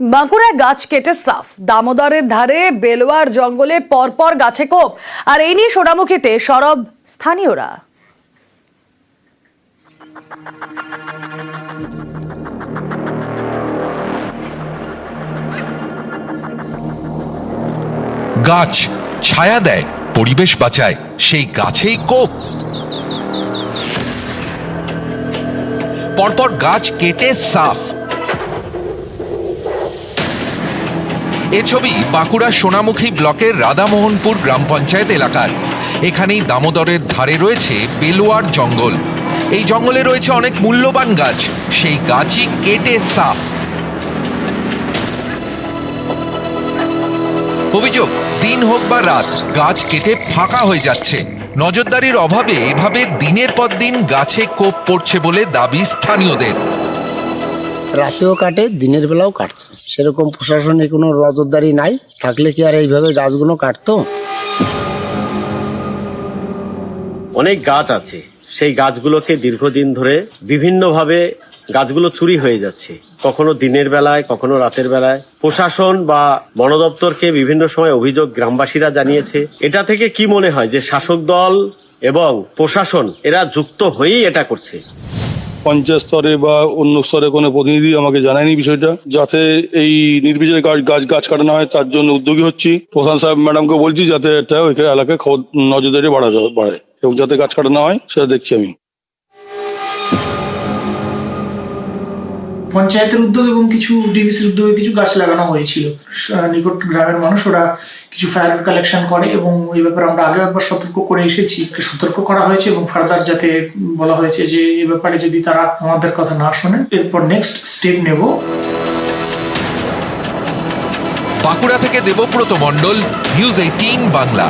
বাঁকুড়ায় গাছ কেটে সাফ। দামোদরের ধারে বেলোয়ার জঙ্গলে পরপর গাছে কোপ। আর এই নিয়ে সোনামুখীতে সরব স্থানীয়রা। গাছ ছায়া দেয়, পরিবেশ বাঁচায়, সেই গাছেই কোপ। পরপর গাছ কেটে সাফ। এ ছবি বাঁকুড়া সোনামুখী ব্লকের রাধামোহনপুর গ্রাম পঞ্চায়েত এলাকার। এখানেই দামোদরের ধারে রয়েছে বেলোয়ার জঙ্গল। এই জঙ্গলে রয়েছে অনেক মূল্যবান গাছ। সেই গাছই কেটে সাফ অভিযোগ, দিন হোক বা রাত, গাছ কেটে ফাঁকা হয়ে যাচ্ছে। নজরদারির অভাবে এভাবে দিনের পর দিন গাছে কোপ পড়ছে বলে দাবি স্থানীয়দের। রাতেও কাটে, দিনের বেলাও কাটছে। সেরকম প্রশাসনে কোনো নজরদারি নাই। থাকলে কি আর এইভাবে গাছগুলো কাটতো? অনেক গাছ আছে। সেই গাছগুলোকে দীর্ঘদিন ধরে বিভিন্নভাবে গাছগুলো চুরি হয়ে যাচ্ছে। কখনো দিনের বেলায়, কখনো রাতের বেলায়। প্রশাসন বা বন দপ্তরকে বিভিন্ন সময় অভিযোগ গ্রামবাসীরা জানিয়েছে। এটা থেকে কি মনে হয় যে শাসক দল এবং প্রশাসন এরা যুক্ত হয়েই এটা করছে? পঞ্চায়েত স্তরে বা অন্য স্তরে কোনো প্রতিনিধি আমাকে জানায়নি বিষয়টা। যাতে এই নির্বিচারে গাছ গাছ গাছ কাটানো হয়, তার জন্য উদ্যোগী হচ্ছি। প্রধান সাহেব, ম্যাডামকে বলছি যাতে এটা ওই এলাকায় খবর, নজরদারি বাড়াতে বাড়ে এবং যাতে গাছ কাটানো হয়, সেটা দেখছি আমি। পঞ্চায়েতের উদ্যোগ এবং কিছু ডিবিসির উদ্যোগে কিছু গাছ লাগানো হয়েছিল। নিকট গ্রামের মানুষ, ওরা কিছু ফায়ার কালেকশন করে এবং এই ব্যাপারে আমরা আগে একবার সতর্ক করে এসেছি। সতর্ক করা হয়েছে এবং ফার্দার যাতে বলা হয়েছে যে, এ ব্যাপারে যদি তারা আমাদের কথা না শোনে, এরপর নেক্সট স্টেপ নেব। বাঁকুড়া থেকে দেবব্রত মণ্ডল নিউজ এইটিন বাংলা।